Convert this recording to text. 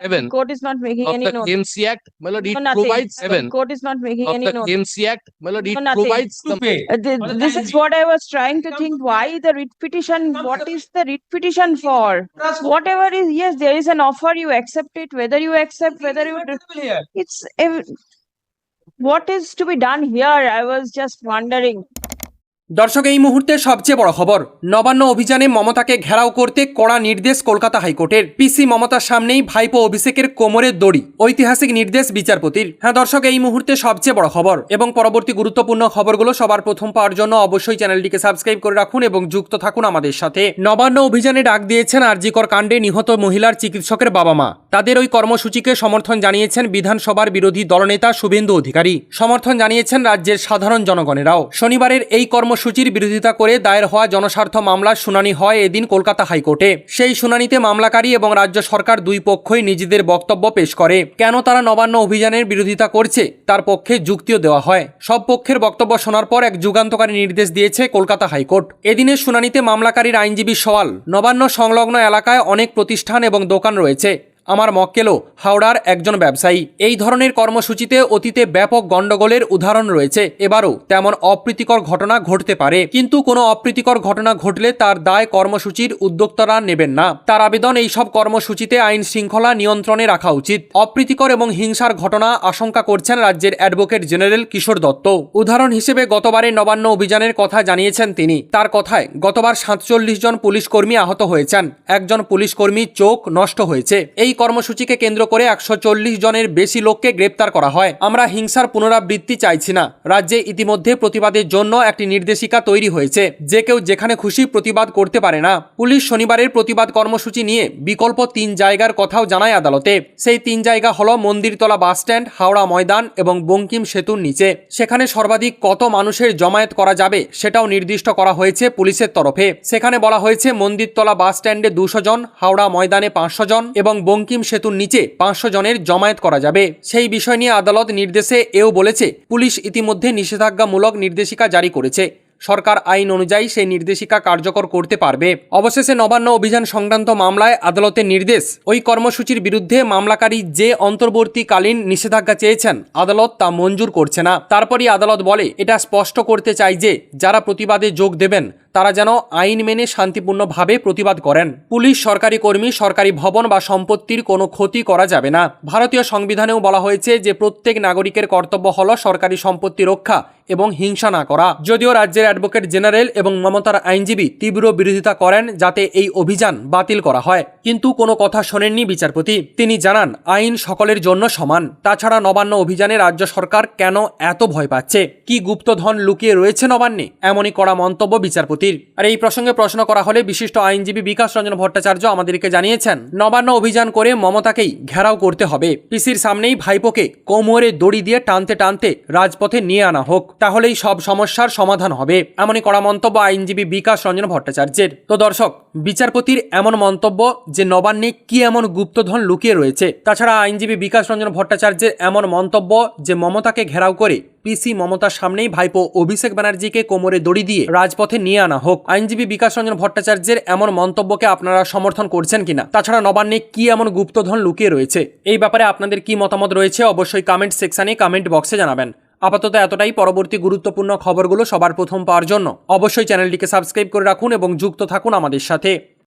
seven Court is not making of any the note. KMC Act, my lord, it No, provides seven Court is not making of any the note. KMC Act, my lord, it No, provides to the pay. Uh, thi- the This is what I was trying to think, why the writ petition, what is the writ petition for? Whatever is, yes, there is an offer, you accept it, whether you accept, whether you, Acceptable it's, what is to be done here? I was just wondering. দর্শক, এই মুহূর্তে সবচেয়ে বড় খবর, নবান্ন অভিযানে মমতাকে ঘেরাও করতে কড়া নির্দেশ কলকাতা হাইকোর্টের। পিসি মমতার সামনেই ভাইপো অভিষেকের কোমরের দড়ি, ঐতিহাসিক নির্দেশ বিচারপতির। হ্যাঁ দর্শক, এই মুহূর্তে সবচেয়ে বড় খবর এবং পরবর্তী গুরুত্বপূর্ণ খবরগুলো সবার প্রথম পাওয়ার জন্য অবশ্যই চ্যানেলটিকে সাবস্ক্রাইব করে রাখুন এবং যুক্ত থাকুন আমাদের সাথে। নবান্ন অভিযানে ডাক দিয়েছেন আরজিকর কাণ্ডে নিহত মহিলার চিকিৎসকের বাবা মা। তাদের ওই কর্মসূচিকে সমর্থন জানিয়েছেন বিধানসভার বিরোধী দলনেতা শুভেন্দু অধিকারী। সমর্থন জানিয়েছেন রাজ্যের সাধারণ জনগণেরাও। শনিবারের এই কর্মসূচির বিরোধিতা করে দায়ের হওয়া জনস্বার্থ মামলার শুনানি হয় এদিন কলকাতা হাইকোর্টে। সেই শুনানিতে মামলাকারী এবং রাজ্য সরকার দুই পক্ষই নিজেদের বক্তব্য পেশ করে। কেন তারা নবান্ন অভিযানের বিরোধিতা করছে, তার পক্ষে যুক্তিও দেওয়া হয়। সব পক্ষের বক্তব্য শোনার পর এক যুগান্তকারী নির্দেশ দিয়েছে কলকাতা হাইকোর্ট। এদিনের শুনানিতে মামলাকারীর আইনজীবী সওয়াল, নবান্ন সংলগ্ন এলাকায় অনেক প্রতিষ্ঠান এবং দোকান রয়েছে। আমার মক্কেলও হাওড়ার একজন ব্যবসায়ী। এই ধরনের কর্মসূচিতে অতীতে ব্যাপক গণ্ডগোলের উদাহরণ রয়েছে। এবারও তেমন অপ্রীতিকর ঘটনা ঘটতে পারে। কিন্তু কোনো অপ্রীতিকর ঘটনা ঘটলে তার দায় কর্মসূচির উদ্যোক্তারা নেবেন না। তার আবেদন এই সব কর্মসূচিতে আইন শৃঙ্খলা নিয়ন্ত্রণে রাখা উচিত। অপ্রীতিকর এবং হিংসার ঘটনা আশঙ্কা করছেন রাজ্যের অ্যাডভোকেট জেনারেল কিশোর দত্ত। উদাহরণ হিসেবে গতবারের নবান্ন অভিযানের কথা জানিয়েছেন তিনি। তার কথায়, গতবার সাতচল্লিশ জন পুলিশ কর্মী আহত হয়েছেন। একজন পুলিশ কর্মীর চোখ নষ্ট হয়েছে। এই কর্মসূচিকে কেন্দ্র করে একশো চল্লিশ জনের বেশি লোককে গ্রেপ্তার করা হয়। আমরা হিংসার পুনরাবৃত্তি চাইছি না। রাজ্যে ইতিমধ্যে প্রতিবাদের জন্য একটি নির্দেশিকা তৈরি হয়েছে। যে কেউ যেখানে খুশি প্রতিবাদ করতে পারে না। পুলিশ শনিবারের প্রতিবাদ কর্মসূচি নিয়ে বিকল্প তিন জায়গার কথাও জানায় আদালতে। সেই তিন জায়গা হল মন্দিরতলা বাসস্ট্যান্ড, হাওড়া ময়দান এবং বঙ্কিম সেতুর নিচে। সেখানে সর্বাধিক কত মানুষের জমায়েত করা যাবে সেটাও নির্দিষ্ট করা হয়েছে পুলিশের তরফে। সেখানে বলা হয়েছে, মন্দিরতলা বাস স্ট্যান্ডে দুশো জন, হাওড়া ময়দানে পাঁচশো জন এবং বঙ্কিম সেতুর নিচে পাঁচশো জনের জমায়েত করা যাবে। সেই বিষয় নিয়ে আদালত নির্দেশে এও বলেছে, পুলিশ ইতিমধ্যে নিষেধাজ্ঞামূলক নির্দেশিকা জারি করেছে। সরকার আইন অনুযায়ী সেই নির্দেশিকা কার্যকর করতে পারবে। অবশেষে নবান্ন অভিযান সংক্রান্ত মামলায় আদালতের নির্দেশ। ওই কর্মসূচির বিরুদ্ধে মামলাকারী যে অন্তর্বর্তীকালীন নিষেধাজ্ঞা চেয়েছেন, আদালত তা মঞ্জুর করছে না। তারপরই আদালত বলে, এটা স্পষ্ট করতে চাই যে, যারা প্রতিবাদে যোগ দেবেন তারা যেন আইন মেনে শান্তিপূর্ণভাবে প্রতিবাদ করেন। পুলিশ, সরকারি কর্মী, সরকারি ভবন বা সম্পত্তির কোনো ক্ষতি করা যাবে না। ভারতীয় সংবিধানেও বলা হয়েছে যে প্রত্যেক নাগরিকের কর্তব্য হল সরকারি সম্পত্তি রক্ষা এবং হিংসা না করা। যদিও রাজ্যের অ্যাডভোকেট জেনারেল এবং মমতার আইনজীবী তীব্র বিরোধিতা করেন যাতে এই অভিযান বাতিল করা হয়। কিন্তু কোনো কথা শোনেননি বিচারপতি। তিনি জানান, আইন সকলের জন্য সমান। তাছাড়া নবান্ন অভিযানে রাজ্য সরকার কেন এত ভয় পাচ্ছে? কি গুপ্তধন লুকিয়ে রয়েছে নবান্নে? এমনই করা মন্তব্য বিচারপতির আর এই প্রসঙ্গে প্রশ্ন করা হলে বিশিষ্ট আইনজীবী বিকাশ রঞ্জন ভট্টাচার্য আমাদেরকে জানিয়েছেন, নবান্ন অভিযান করে মমতাকেই ঘেরাও করতে হবে। পিসির সামনেই ভাইপোকে কোমরে দড়ি দিয়ে টানতে টানতে রাজপথে নিয়ে আনা হোক, তাহলেই সব সমস্যার সমাধান হবে, এমনই করা মন্তব্য আইনজীবী বিকাশ রঞ্জন ভট্টাচার্যের। তো দর্শক, বিচারপতির এমন মন্তব্য যে নবান্নে কি এমন গুপ্তধন লুকিয়ে রয়েছে, তাছাড়া আইনজীবী বিকাশ রঞ্জন ভট্টাচার্যের এমন মন্তব্য যে মমতাকে ঘেরাও করে পিসি মমতার সামনেই ভাইপো অভিষেক ব্যানার্জিকে কোমরে দড়ি দিয়ে রাজপথে নিয়ে আনা হোক। আইনজীবী বিকাশ রঞ্জন ভট্টাচার্যের এমন মন্তব্যকে আপনারা সমর্থন করছেন কিনা? তাছাড়া নবান্নে কি এমন গুপ্তধন লুকিয়ে রয়েছে? এই ব্যাপারে আপনাদের কি মতামত রয়েছে অবশ্যই কমেন্ট সেকশনে কমেন্ট বক্সে জানাবেন। আপাতত এতটাই। পরবর্তী গুরুত্বপূর্ণ খবরগুলো সবার প্রথম পাওয়ার জন্য অবশ্যই চ্যানেলটিকে সাবস্ক্রাইব করে রাখুন এবং যুক্ত থাকুন আমাদের সাথে।